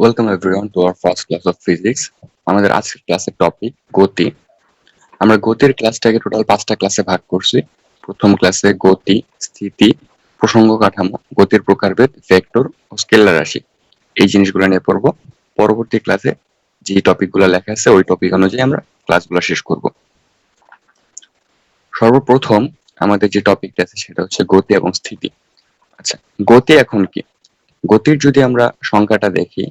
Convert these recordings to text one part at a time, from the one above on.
Welcome everyone to our first class of physics আমাদের আজকের ক্লাসের টপিক গতি। আমরা গতির ক্লাসটাকে টোটাল পাঁচটা ক্লাসে ভাগ করছি। প্রথম ক্লাসে গতি, স্থিতি, প্রসঙ্গ কাঠামো, গতির প্রকারভেদ ভেক্টর ও স্কেলার রাশি। এই জিনিসগুলো নিয়ে পড়ব। পরবর্তী ক্লাসে যে টপিকগুলো লেখা আছে, ওই টপিক অনুযায়ী আমরা ক্লাসগুলো শেষ করব। সর্বপ্রথম আমাদের যে টপিকটা আছে, সেটা হচ্ছে গতি এবং স্থিতি। আচ্ছা গতি এখন কি? গতির যদি আমরা সংখ্যাটা দেখি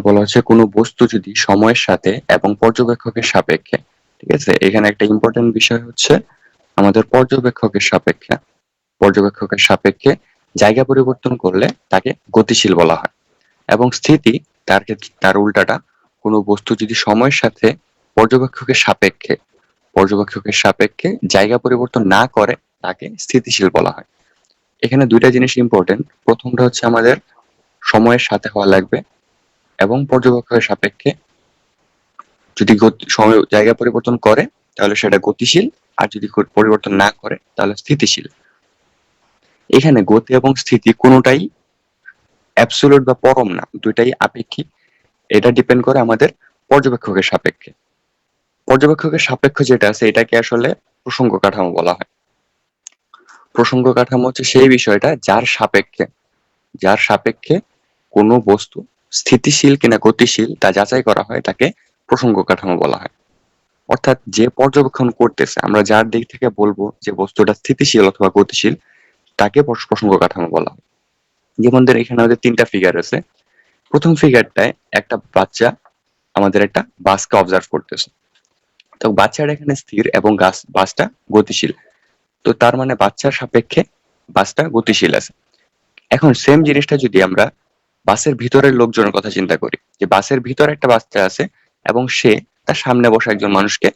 বলা হচ্ছে, কোনো বস্তু যদি সময়ের সাথে এবং পর্যবেক্ষকের সাপেক্ষে, ঠিক আছে? এখানে একটা ইম্পর্টেন্ট বিষয় হচ্ছে আমাদের পর্যবেক্ষকের সাপেক্ষে। পর্যবেক্ষকের সাপেক্ষে জায়গা পরিবর্তন করলে তাকে গতিশীল বলা হয় এবং স্থিতি, তার তার উল্টাটা, কোনো বস্তু যদি সময়ের সাথে পর্যবেক্ষকের সাপেক্ষে পর্যবেক্ষকের সাপেক্ষে জায়গা পরিবর্তন না করে, তাকে স্থিতিশীল বলা হয়। এখানে দুইটা জিনিস ইম্পর্টেন্ট প্রথমটা হচ্ছে আমাদের সময়ের সাথে হওয়া লাগবে। এবং পর্যবেক্ষকের সাপেক্ষে যদি সময় জায়গা পরিবর্তন করে, তাহলে সেটা গতিশীল, আর যদি পরিবর্তন না করে, তাহলে স্থিতিশীল। এখানে গতি এবং স্থিতি কোনোটাই অ্যাবসোলুট বা পরম না, দুইটাই আপেক্ষিক। এটা ডিপেন্ড করে আমাদের পর্যবেক্ষকের সাপেক্ষে। পর্যবেক্ষকের সাপেক্ষ যেটা আছে, এটাকে আসলে প্রসঙ্গ কাঠামো বলা হয়। প্রসঙ্গ কাঠামো হচ্ছে সেই বিষয়টা যার সাপেক্ষে যার সাপেক্ষে কোনো বস্তু স্থিতিশীল কিনা গতিশীল তা যাচাই করা হয়, তাকে প্রসঙ্গ কাঠামো বলা হয়। অর্থাৎ যে পর্যবেক্ষণ করতেছে, আমরা যার দিক থেকে বলব যে বস্তুটা স্থিতিশীল অথবা গতিশীল, তাকে প্রসঙ্গ কাঠামো বলা হয়। যেমন এখানে আমাদের তিনটা ফিগার আছে। প্রথম ফিগারটায় একটা বাচ্চা আমাদের একটা বাসকে অবজার্ভ করতেছে। তো বাচ্চাটা এখানে স্থির এবং গাছ, বাসটা গতিশীল। তো তার মানে বাচ্চার সাপেক্ষে বাসটা গতিশীল আছে। এখন সেম জিনিসটা যদি আমরা বাসের ভিতরের লোকজনের কথা চিন্তা করি। যে বাসের ভিতরে একটা বাচ্চা আছে এবং সে তার সামনে বসা একজন মানুষকে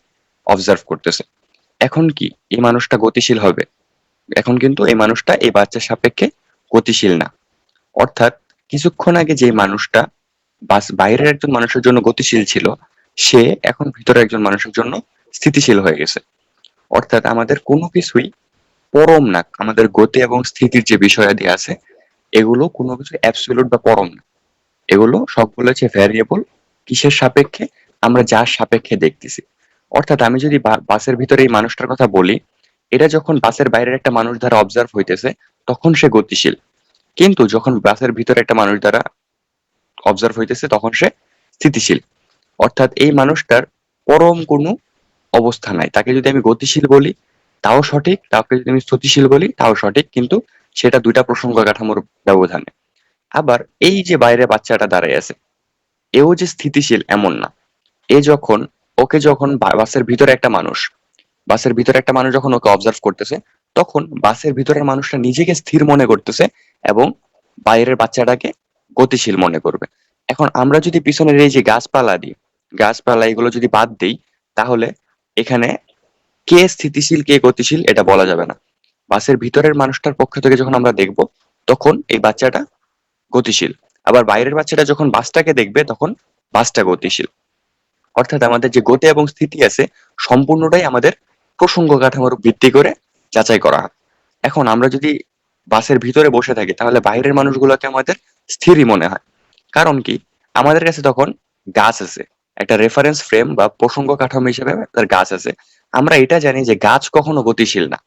অবজার্ভ করতেছে। এখন কি এই মানুষটা গতিশীল হবে? এখন কিন্তু এই মানুষটা এই বাচ্চার সাপেক্ষে গতিশীল না। অর্থাৎ কিছুক্ষণ আগে যে মানুষটা বাস বাইরের একজন মানুষের জন্য গতিশীল ছিল, সে এখন ভিতরে একজন মানুষের জন্য স্থিতিশীল হয়ে গেছে। অর্থাৎ আমাদের কোনো কিছুই পরম না, আমাদের গতি এবং স্থিতির যে বিষয়াদি আছে এগুলো কোনো কিছু অ্যাবসলিউট বা পরম না। এগুলো সবগুলো হচ্ছে ভ্যারিয়েবল কিসের সাপেক্ষে? আমরা যার সাপেক্ষে দেখতেছি। অর্থাৎ আমি যদি বাসের ভিতরে এই মানুষটার কথা বলি, এটা যখন বাসের বাইরের একটা মানুষ দ্বারা অবজার্ভ হইতেছে, তখন সে গতিশীল। কিন্তু যখন বাসের ভিতরে একটা মানুষ দ্বারা অবজার্ভ হইতেছে, তখন সে স্থিতিশীল। অর্থাৎ এই মানুষটার পরম কোনো অবস্থা নাই। তাকে যদি আমি গতিশীল বলি, তাও সঠিক। তাকে যদি আমি স্থিতিশীল বলি, তাও সঠিক। কিন্তু সেটা দুইটা প্রসঙ্গ কাঠামোর ব্যবধানে। আবার এই যে বাইরে বাচ্চাটা দাঁড়ায় আছে, এও যে স্থিতিশীল এমন না। এ যখন, ওকে যখন বাসের ভিতরে একটা মানুষ, বাসের ভিতরে একটা মানুষ যখন ওকে অবজার্ভ করতেছে, তখন বাসের ভিতরের মানুষটা নিজেকে স্থির মনে করতেছে এবং বাইরের বাচ্চাটাকে গতিশীল মনে করবে। এখন আমরা যদি পিছনের এই যে গাছপালা দিই গাছপালা এগুলো যদি বাদ দিই, তাহলে এখানে কে স্থিতিশীল, কে গতিশীল, এটা বলা যাবে না। বাসের ভিতরের মানুষটার পক্ষ থেকে যখন আমরা দেখব, তখন এই বাচ্চাটা গতিশীল। আবার বাইরের বাচ্চাটা যখন বাসটাকে দেখবে, তখন বাসটা গতিশীল। অর্থাৎ আমাদের যে গতি এবং স্থিতি আছে, সম্পূর্ণটাই আমাদের প্রসঙ্গ কাঠামোর ভিত্তি করে যাচাই করা হয়। এখন আমরা যদি বাসের ভিতরে বসে থাকি, তাহলে বাইরের মানুষগুলোকে আমাদের স্থিরই মনে হয়। কারণ কি? আমাদের কাছে তখন গাছ আছে। একটা রেফারেন্স ফ্রেম বা প্রসঙ্গ কাঠামো হিসেবে তার গাছ আছে। আমরা এটা জানি যে গাছ কখনো গতিশীল না।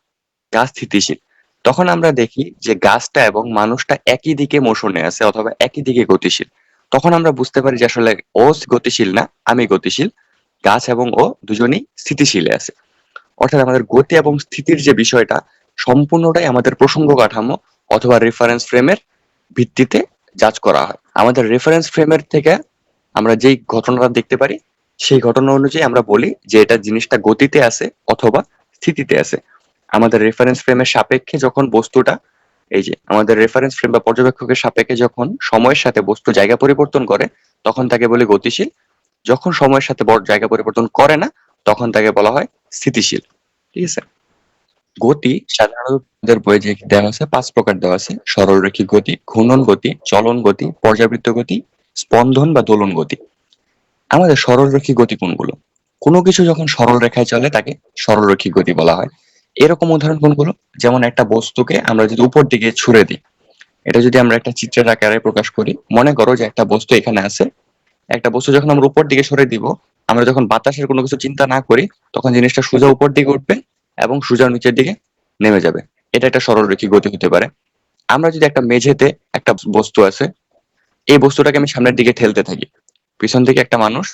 গাছ স্থিতিশীল। তখন আমরা দেখি যে গাছটা এবং মানুষটা একই দিকে মোশনে আছে অথবা একই দিকে গতিশীল। তখন আমরা বুঝতে পারি যে আসলে ও গতিশীল না, আমি গতিশীল। গাছ এবং ও দুজনেই স্থিতিশীলে আছে। অর্থাৎ আমাদের গতি এবং স্থিতির যে বিষয়টা সম্পূর্ণটাই আমাদের প্রসঙ্গ কাঠামো অথবা রেফারেন্স ফ্রেমের ভিত্তিতে যাচ করা হয়। আমাদের রেফারেন্স ফ্রেমের থেকে আমরা যেই ঘটনাটা দেখতে পারি, সেই ঘটনা অনুযায়ী আমরা বলি যে এটা জিনিসটা গতিতে আছে অথবা স্থিতিতে আছে। আমাদের রেফারেন্স ফ্রেমের সাপেক্ষে যখন বস্তুটা, এই যে আমাদের রেফারেন্স ফ্রেম বা পর্যবেক্ষকের সাপেক্ষে যখন সময়ের সাথে বস্তু জায়গা পরিবর্তন করে, তখন তাকে বলে গতিশীল। যখন সময়ের সাথে জায়গা পরিবর্তন করে না, তখন তাকে বলা হয় স্থিতিশীল। ঠিক আছে? গতি সাধারণত বইয়ে যে দেওয়া আছে, পাঁচ প্রকার দেওয়া আছে। সরলরেখী গতি, ঘূর্ণন গতি, চলন গতি, পর্যাবৃত্ত গতি, স্পন্দন বা দোলন গতি। আমাদের সরলরেখী গতি কোনগুলো? কোনো কিছু যখন সরল রেখায় চলে, তাকে সরলরেখী গতি বলা হয়। এরকম উদাহরণ কোনগুলো? যেমন একটা বস্তুকে আমরা যদি উপর দিকে ছুড়ে দিই, এটা যদি আমরা একটা চিত্রের আকারে প্রকাশ করি, মনে করো যে একটা বস্তু এখানে আছে, একটা বস্তু যখন আমরা উপর দিকে সরে দিব, আমরা যখন বাতাসের কোনো কিছু চিন্তা না করি, তখন জিনিসটা সোজা উপর দিকে উঠবে এবং সোজা নিচের দিকে নেমে যাবে। এটা একটা সরলরেখী গতি হতে পারে। আমরা যদি একটা মেঝেতে একটা বস্তু আছে, এই বস্তুটাকে আমি সামনের দিকে ঠেলতে থাকি, পিছন থেকে একটা মানুষ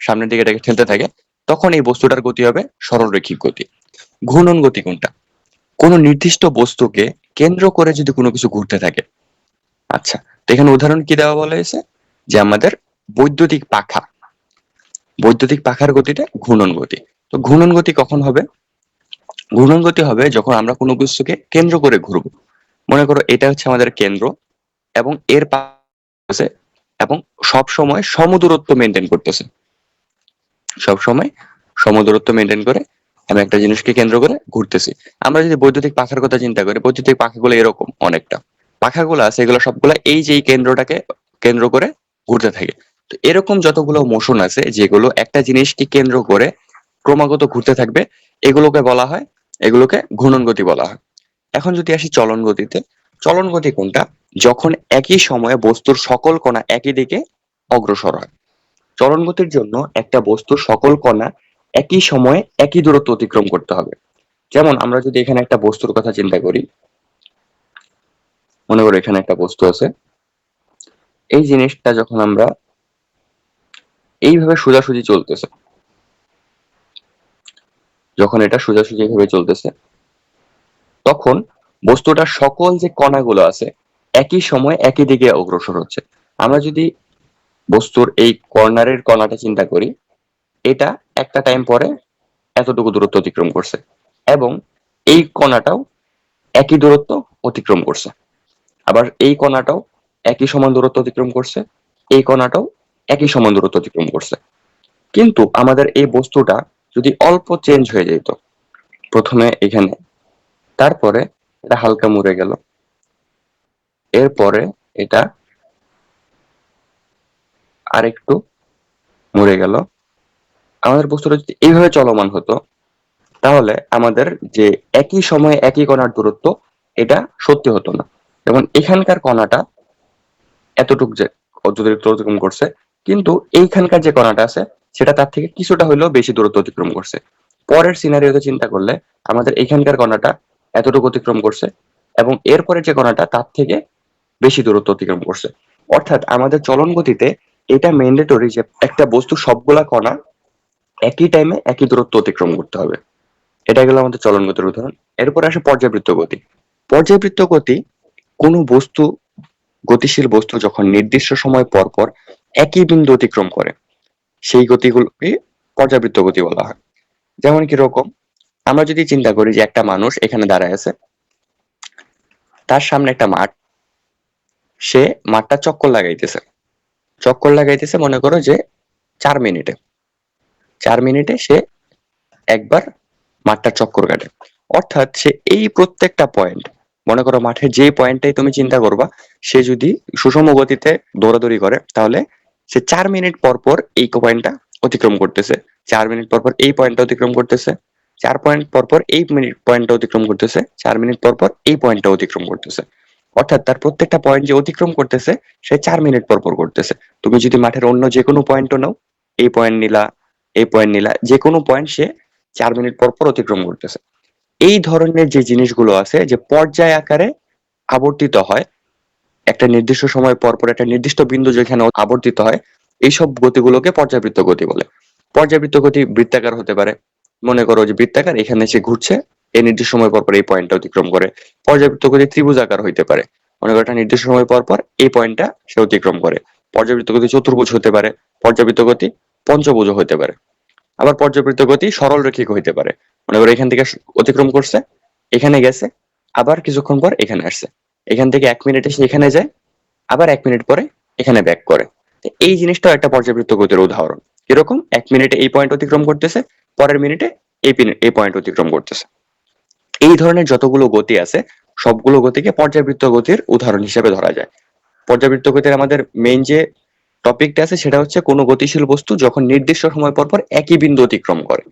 সামনের দিকে এটাকে ঠেলতে থাকে, তখন এই বস্তুটার গতি হবে সরলরেখিক গতি। ঘূর্ণন গতি কোনটা? কোনো নির্দিষ্ট বস্তুকে কেন্দ্র করে যদি কোনো কিছু ঘুরতে থাকে। আচ্ছা তো এখানে উদাহরণ কি দেওয়া বলা হয়েছে? যে আমাদের বৈদ্যুতিক পাখা। বৈদ্যুতিক পাখার গতিটা ঘূর্ণন গতি তো ঘূর্ণন গতি কখন হবে? ঘূর্ণন গতি হবে যখন আমরা কোনো বস্তুকে কেন্দ্র করে ঘুরবো। মনে করো এটা হচ্ছে আমাদের কেন্দ্র এবং এর পাশে এবং সব সময় সমদূরত্ব মেনটেন করতেছে। সব সময় সমদূরত্ব মেনটেন করে আমি একটা জিনিসকে কেন্দ্র করে ঘুরতেছি। আমরা যদি বৈদ্যুতিক পাখার কথা চিন্তা করি, বৈদ্যুতিক পাখাগুলো এরকম অনেকটা। পাখাগুলো আছে এগুলো সবগুলো এই যে কেন্দ্রটাকে কেন্দ্র করে ঘুরতে থাকে। তো এরকম যতগুলো মোশন আছে, যেগুলো একটা জিনিসকে কেন্দ্র করে ক্রমাগত ঘুরতে থাকবে, এগুলোকে বলা হয়, এগুলোকে ঘূর্ণন গতি বলা হয়। এখন যদি আসি চলন গতিতে, চলন গতি কোনটা? যখন একই সময়ে বস্তুর সকল কণা একই দিকে অগ্রসর হয়। চলন গতির জন্য একটা বস্তুর সকল কণা একই সময়ে একই দূরত্ব অতিক্রম করতে হবে। যেমন আমরা যদি এখানে একটা বস্তুর কথা চিন্তা করি, মনে করো এখানে একটা বস্তু আছে। এই জিনিসটা যখন আমরা এইভাবে সোজাসুজি চলতেছে, যখন এটা সোজাসুজি ভাবে চলতেছে, তখন বস্তুটার সকল যে কণাগুলো আছে, একই সময় একই দিকে অগ্রসর হচ্ছে। আমরা যদি বস্তুর এই কর্নারের কণাটা চিন্তা করি, এটা একটা টাইম পরে এতটুকু দূরত্ব অতিক্রম করছে এবং এই কণাটাও একই দূরত্ব অতিক্রম করছে। আবার এই কণাটাও একই সমান দূরত্ব অতিক্রম করছে, এই কণাটাও একই সমান দূরত্ব অতিক্রম করছে। কিন্তু আমাদের এই বস্তুটা যদি অল্প চেঞ্জ হয়ে যেত, প্রথমে এখানে, তারপরে এটা হালকা মুড়ে গেল, এরপরে এটা আরেকটু মরে গেল আমাদের বস্তুটা যদি এইভাবে চলমান হতো, তাহলে আমাদের যে একই সময়ে একই কণার দূরত্ব, এটা সত্যি হতো না। যেমন এখানকার কণাটা এতটুক যে দূরত্ব অতিক্রম করছে, কিন্তু এইখানকার যে কণাটা আছে, সেটা তার থেকে কিছুটা হলেও বেশি দূরত্ব অতিক্রম করছে। পরের সিনারিওতে চিন্তা করলে আমাদের এখানকার কণাটা এতটুকু অতিক্রম করছে এবং এরপরে যে কণাটা, তার থেকে বেশি দূরত্ব অতিক্রম করছে। অর্থাৎ আমাদের চলন গতিতে এটা ম্যান্ডেটরি যে একটা বস্তু সবগুলা কণা একই টাইমে একই দূরত্ব অতিক্রম করতে হবে। এটা গেল আমাদের চলন উদাহরণ। এরপরে আসে পর্যাবৃত্ত গতি। পর্যাবৃত্ত গতি কোনো বস্তু, গতিশীল বস্তু যখন নির্দিষ্ট সময় পর পর একই বিন্দু অতিক্রম করে, সেই গতিগুলোকে পর্যাবৃত্ত গতি বলা হয়। যেমন কীরকম আমরা যদি চিন্তা করি যে একটা মানুষ এখানে দাঁড়ায় আছে, তার সামনে একটা মাঠ, সে মাঠটা চক্কর লাগাইতেছে। চক্কর লাগাইতেছে মনে করো যে চার মিনিটে। চার মিনিটে সে একবার মাঠটা চক্কর কাটে। অর্থাৎ সে এই প্রত্যেকটা পয়েন্ট মনে করো মাঠের যে পয়েন্টটাই তুমি চিন্তা করবা, সে যদি সুষম গতিতে দৌড়াদৌড়ি করে, তাহলে সে চার মিনিট পর পর এই পয়েন্টটা অতিক্রম করতেছে। চার মিনিট পর পর এই পয়েন্টটা অতিক্রম করতেছে। চার পয়েন্ট পর পর এই মিনিট পয়েন্টটা অতিক্রম করতেছে। চার মিনিট পর পর এই পয়েন্টটা অতিক্রম করতেছে। অর্থাৎ তার প্রত্যেকটা পয়েন্ট যে অতিক্রম করতেছে, সে চার মিনিট পর পর করতেছে। তুমি যদি মাঠের অন্য যে কোনো পয়েন্টও নাও, এই পয়েন্ট নিলা এই পয়েন্ট নিলা যে কোনো পয়েন্ট সে চার মিনিট পর পর অতিক্রম করতেছে। এই ধরনের যে জিনিসগুলো আছে, যে পর্যায় আকারে আবর্তিত হয়, একটা নির্দিষ্ট সময় পর পর একটা নির্দিষ্ট বিন্দু যেখানে আবর্তিত হয়, এইসব গতিগুলোকে পর্যাবৃত্ত গতি বলে। পর্যাবৃত্ত গতি বৃত্তাকার হতে পারে। মনে করো যে বৃত্তাকার, এখানে সে ঘুরছে, এই নির্দিষ্ট সময় পর পর এই পয়েন্টটা অতিক্রম করে। পর্যাবৃত্ত গতি ত্রিভুজাকার হইতে পারে। মনে করো একটা নির্দিষ্ট সময় পর পর এই পয়েন্টটা সে অতিক্রম করে। পর্যাবৃত্ত গতি চতুর্ভুজ হতে পারে। পর্যাবৃত্ত গতি পঞ্চভুজ হতে পারে। আবার পর্যাবৃত্ত গতি সরল রেখিক হইতে পারে। মনে করো এখান থেকে অতিক্রম করছে, এখানে গেছে, আবার কিছুক্ষণ পর এখানে আসছে। এখান থেকে এক মিনিটে সে এখানে যায়, আবার এক মিনিট পরে এখানে ব্যাক করে। এই জিনিসটাও একটা পর্যাবৃত্ত গতির উদাহরণ। এরকম এক মিনিটে এই পয়েন্ট অতিক্রম করতেছে, পরের মিনিটে এই এই পয়েন্ট অতিক্রম করতেছে। এই ধরনের যতগুলো গতি আছে, সবগুলো গতিকে পর্যাবৃত্ত গতির উদাহরণ হিসেবে ধরা যায়। পর্যাবৃত্ত গতির আমাদের মেইন যে টপিকটা আছে, সেটা হচ্ছে কোনো গতিশীল বস্তু যখন নির্দিষ্ট সময় পর পর একই বিন্দু অতিক্রম করে।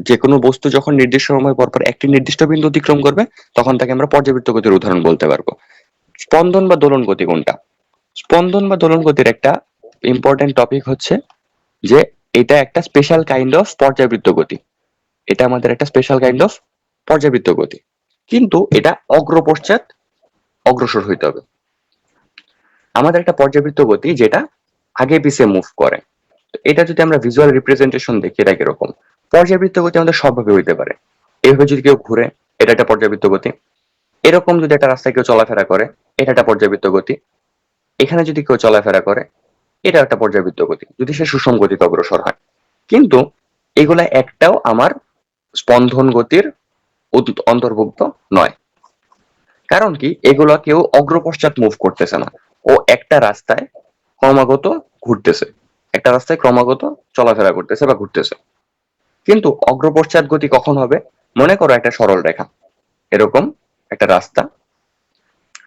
যে কোনো বস্তু যখন নির্দিষ্ট সময় পর পর একটি নির্দিষ্ট বিন্দু অতিক্রম করবে, তখন তাকে আমরা পর্যাবৃত্ত গতির উদাহরণ বলতে পারব। স্পন্দন বা দোলন গতি কোনটা? স্পন্দন বা দোলন গতির একটা ইম্পর্টেন্ট টপিক হচ্ছে যে এটা একটা স্পেশাল কাইন্ড অফ পর্যাবৃত্ত গতি। এটা আমাদের একটা স্পেশাল কাইন্ড অফ পর্যাবৃত্ত গতি। কিন্তু এটা অগ্রপশ্চাৎ অগ্রসর হইতে হবে। আমাদের একটা পর্যাবৃত্ত গতি যেটা আগে পিছে মুভ করে। এটা যদি আমরা ভিজুয়াল রিপ্রেজেন্টেশন দেখি, এটা কীরকম? পর্যাবৃত্ত গতি আমাদের সবভাবে হইতে পারে। এইভাবে যদি কেউ ঘুরে, এটা একটা পর্যাবৃত্ত গতি। এরকম যদি একটা রাস্তায় কেউ চলাফেরা করে, এটা একটা পর্যাবৃত্ত গতি। এখানে যদি কেউ চলাফেরা করে, এটা একটা পর্যাবৃত্ত গতি। যদি সে সুষম গতিতে অগ্রসর হয়। কিন্তু এগুলা একটাও আমার স্পন্দন গতির অন্তর্ভুক্ত নয়। কারণ কি? এগুলো কেউ অগ্রপশ্চাৎ মুভ করতেছে না। ও একটা রাস্তায় ক্রমাগত ঘুরতেছে। একটা রাস্তায় ক্রমাগত চলাফেরা করতেছে বা ঘুরতেছে। কিন্তু অগ্রপশ্চাৎ গতি কখন হবে? মনে করো একটা সরল রেখা। এরকম একটা রাস্তা।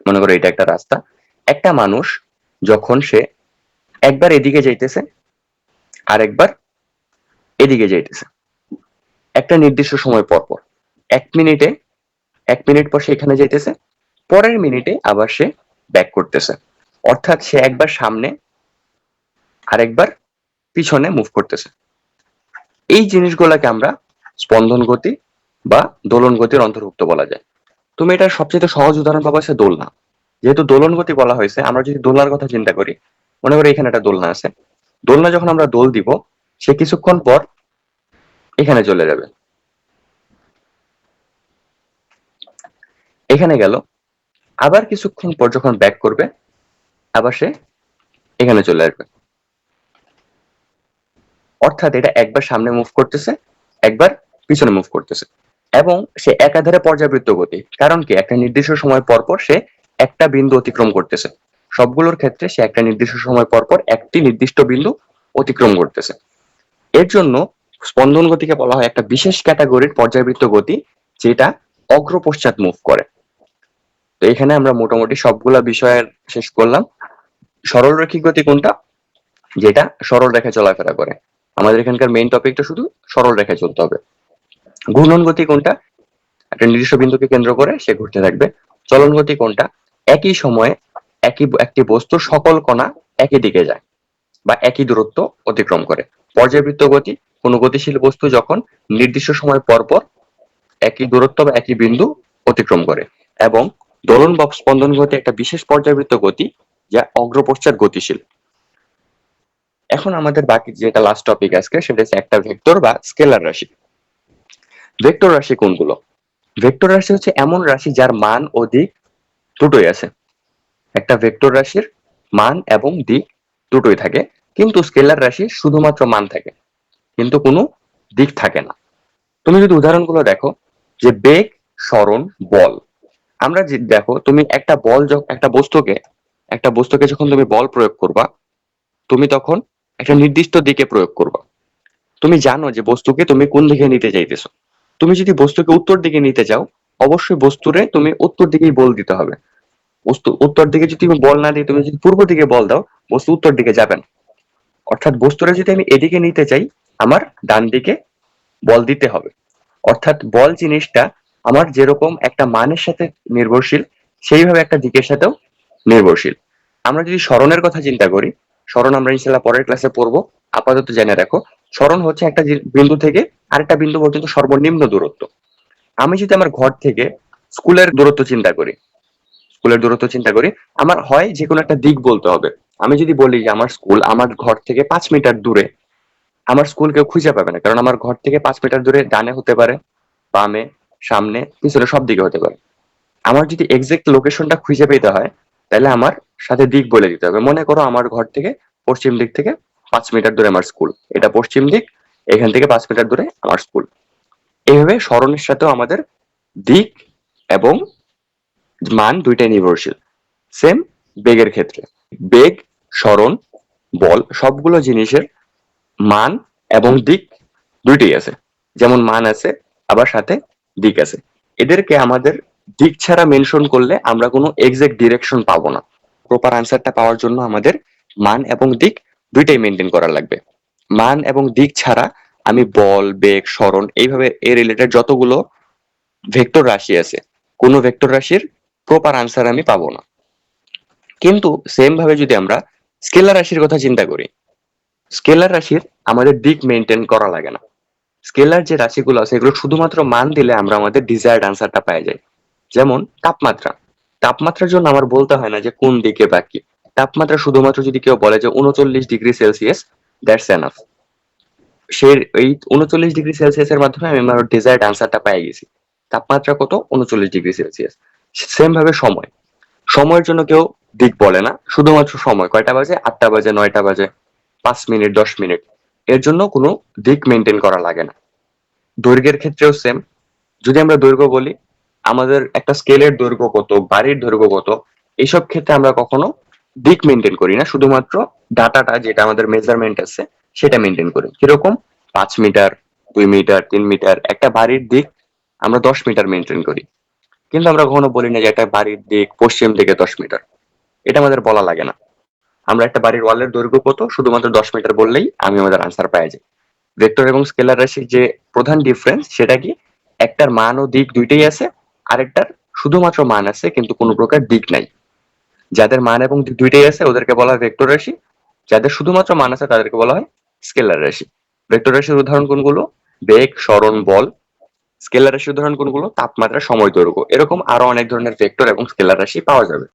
মনে করো এটা একটা রাস্তা। একটা মানুষ যখন সে একবার এদিকে যাইতেছে আর একবার এদিকে যাইতেছে। একটা নির্দিষ্ট সময় পর পর। এক মিনিটে, এক মিনিট পর সে এখানে যাইতেছে, পরের মিনিটে আবার সে ব্যাক করতেছে। অর্থাৎ সে একবার সামনে, আরেকবার পিছনে মুভ করতেছে। এই জিনিসগুলোকে আমরা স্পন্দন গতি বা দোলন গতির অন্তর্ভুক্ত বলা যায়। তুমি এটা সবচেয়ে সহজ উদাহরণ পাবা সে দোলনা। যেহেতু দোলন গতি বলা হয়েছে, আমরা যদি দোলনার কথা চিন্তা করি, মনে করি এখানে একটা দোলনা আছে। দোলনা যখন আমরা দোল দিব, সে কিছুক্ষণ পর এখানে চলে যাবে। এখানে গেল। আবার কিছুক্ষণ পর যখন ব্যাক করবে আবার সে এখানে চলে আসবে। অর্থাৎ এটা একবার সামনে মুভ করতেছে, একবার পিছনে মুভ করতেছে। এবং সে একাধারে পর্যাবৃত্ত গতি, কারণ কি? একটা নির্দিষ্ট সময় পর পর সে একটা বিন্দু অতিক্রম করতেছে। সবগুলোর ক্ষেত্রে সে একটা নির্দিষ্ট সময় পর পর একটি নির্দিষ্ট বিন্দু অতিক্রম করতেছে। এর জন্য স্পন্দন গতিকে বলা হয় একটা বিশেষ ক্যাটাগরির পর্যাবৃত্ত গতি, যেটা অগ্রপশ্চাৎ মুভ করে। তো এখানে আমরা মোটামুটি সবগুলা বিষয়ের শেষ করলাম। সরল রৈখিক গতি কোনটা? যেটা সরল রেখায় চলাফেরা করে। আমাদের এখানকার মেইন টপিকটা শুধু সরল রেখায় চলতে হবে। ঘূর্ণন গতি কোনটা? একটা নির্দিষ্ট বিন্দুকে কেন্দ্র করে সে ঘুরতে থাকবে। চলন গতি কোনটা? একই সময়ে একই একটি বস্তু সকল কণা একই দিকে যায় বা একই দূরত্ব অতিক্রম করে। পর্যাবৃত্ত গতি, কোনো গতিশীল বস্তু যখন নির্দিষ্ট সময় পর পর একই দূরত্ব বা একই বিন্দু অতিক্রম করে এবং দোলন বা স্পন্দন গতি একটা বিশেষ পর্যাবৃত্ত গতি যা অগ্রপশ্চাৎ গতিশীল। এখন আমাদের বাকি যেটা লাস্ট টপিক আজকে, সেটা হচ্ছে একটা ভেক্টর বা স্কেলার রাশি। ভেক্টর রাশি কোনগুলো? ভেক্টর রাশি হচ্ছে এমন রাশি যার মান ও দিক দুটোই আছে। একটা ভেক্টর রাশির মান এবং দিক দুটোই থাকে, কিন্তু স্কেলার রাশি শুধুমাত্র মান থাকে, কিন্তু কোনো দিক থাকে না। তুমি যদি উদাহরণগুলো দেখো, যে বেগ, স্মরণ, বল। আমরা দেখো, তুমি একটা বল একটা বস্তুকে একটা বস্তুকে যখন তুমি বল প্রয়োগ করবা, তুমি তখন একটা নির্দিষ্ট দিকে প্রয়োগ করবা। তুমি জানো যে বস্তুকে তুমি কোন দিকে নিতে চাইতেছো। তুমি যদি বস্তুকে উত্তর দিকে নিতে চাও, অবশ্যই বস্তুরে তুমি উত্তর দিকেই বল দিতে হবে। বস্তু, উত্তর দিকে যদি তুমি বল না দিই তুমি যদি পূর্ব দিকে বল দাও, বস্তু উত্তর দিকে যাবেন অর্থাৎ বস্তুরে যদি আমি এদিকে নিতে চাই, আমার ডান দিকে বল দিতে হবে। অর্থাৎ বল জিনিসটা আমার যেরকম একটা মানের সাথে নির্ভরশীল, সেইভাবে একটা দিকের সাথেও নির্ভরশীল। আমরা যদি স্মরণের কথা চিন্তা করি, স্মরণ আমরা ইনশাল্লাহ পরের ক্লাসে পড়ব। আপাতত জেনে রাখো, স্মরণ হচ্ছে একটা বিন্দু থেকে আরেকটা বিন্দু পর্যন্ত সর্বনিম্ন দূরত্ব। আমি যদি আমার ঘর থেকে স্কুলের দূরত্ব চিন্তা করি, স্কুলের দূরত্ব চিন্তা করি, আমার হয় যে কোনো একটা দিক বলতে হবে। আমি যদি বলি যে আমার স্কুল আমার ঘর থেকে পাঁচ মিটার দূরে, আমার স্কুল কেউ খুঁজে পাবে না, কারণ আমার ঘর থেকে পাঁচ মিটার দূরে ডানে হতে পারে, বামে, সামনে, পিছনে সব দিকে হতে পারে। আমার যদি এক্সাক্ট লোকেশনটা খুঁজে পেতে হয় তাহলে আমার সাথে দিক বলে দিতে হবে। মনে করো আমার ঘর থেকে পশ্চিম দিক থেকে পাঁচ মিটার দূরে আমার স্কুল এটা পশ্চিম দিক, এখান থেকে পাঁচ মিটার দূরে আমার স্কুল এইভাবে স্মরণের সাথেও আমাদের দিক এবং মান দুইটাই নির্ভরশীল। সেম বেগের ক্ষেত্রে। বেগ, স্মরণ, বল, সবগুলো জিনিসের মান এবং দিক দুইটাই আছে। যেমন মান আছে, আবার সাথে দিক আছে। এদেরকে আমাদের দিক ছাড়া মেনশন করলে আমরা কোনো এক্সাক্ট ডিরেকশন পাবো না। প্রপার আনসারটা পাওয়ার জন্য আমাদের মান এবং দিক দুইটাই মেনটেন করা লাগবে। মান এবং দিক ছাড়া আমি বল, বেগ সরণ এইভাবে এই রিলেটেড যতগুলো ভেক্টর রাশি আছে, কোনো ভেক্টর রাশির প্রপার আনসার আমি পাবো না। কিন্তু সেম ভাবে যদি আমরা স্কেলার রাশির কথা চিন্তা করি স্কেলার রাশির আমাদের দিক মেনটেন করা লাগে না। স্কেলার যে রাশিগুলো আছে, এগুলো শুধুমাত্র মান দিলে আমরা আমাদের ডিজায়ার্ড আনসারটা পাই যাই। যেমন তাপমাত্রা। তাপমাত্রার জন্য আমার বলতে হয় না যে কোন দিকে বা কি। তাপমাত্রা শুধুমাত্র যদি কেউ বলে যে উনচল্লিশ ডিগ্রি সেলসিয়াস দ্যাটস এনাফ সে এই উনচল্লিশ ডিগ্রি সেলসিয়াসের মাধ্যমে আমি আমার ডিজায়ার্ড আনসারটা পেয়ে গেছি। তাপমাত্রা কত? উনচল্লিশ ডিগ্রি সেলসিয়াস। সেম ভাবে সময়। সময়ের জন্য কেউ দিক বলে না। শুধুমাত্র সময়। কয়টা বাজে? আটটা বাজে, নয়টা বাজে, পাঁচ মিনিট, দশ মিনিট। এর জন্য কোনো দিক মেনটেন করা লাগে না। দৈর্ঘ্যের ক্ষেত্রেও সেম যদি আমরা দৈর্ঘ্য বলি আমাদের একটা স্কেলের দৈর্ঘ্য কত, বাড়ির দৈর্ঘ্য কত এইসব ক্ষেত্রে আমরা কখনো দিক মেনটেন করি না। শুধুমাত্র ডাটাটা যেটা আমাদের মেজারমেন্ট আছে, সেটা মেনটেন করি। কীরকম? পাঁচ মিটার দুই মিটার তিন মিটার একটা বাড়ির দিক আমরা দশ মিটার মেনটেন করি। কিন্তু আমরা কখনো বলি না যে একটা বাড়ির দিক পশ্চিম দিকে দশ মিটার এটা আমাদের বলা লাগে না। আমরা একটা বাড়ির ওয়ালের দৈর্ঘ্য কত, শুধুমাত্র দশ মিটার বললেই আমি আমাদের আনসার পাই যাই। ভেক্টর এবং স্কেলার রাশির যে প্রধান ডিফারেন্স সেটা কি? একটার মান ও দিক দুইটাই আছে আরেকটার শুধুমাত্র মান আছে, কিন্তু কোনো প্রকার দিক নাই। যাদের মান এবং দিক দুইটাই আছে, ওদেরকে বলা হয় ভেক্টর রাশি। যাদের শুধুমাত্র মান আছে, তাদেরকে বলা হয় স্কেলার রাশি। ভেক্টর রাশির উদাহরণ কোনগুলো? বেগ স্মরণ বল। স্কেলার রাশির উদাহরণ কোনগুলো? তাপমাত্রা, সময় দৈর্ঘ্য। এরকম আরও অনেক ধরনের ভেক্টর এবং স্কেলার রাশি পাওয়া যাবে।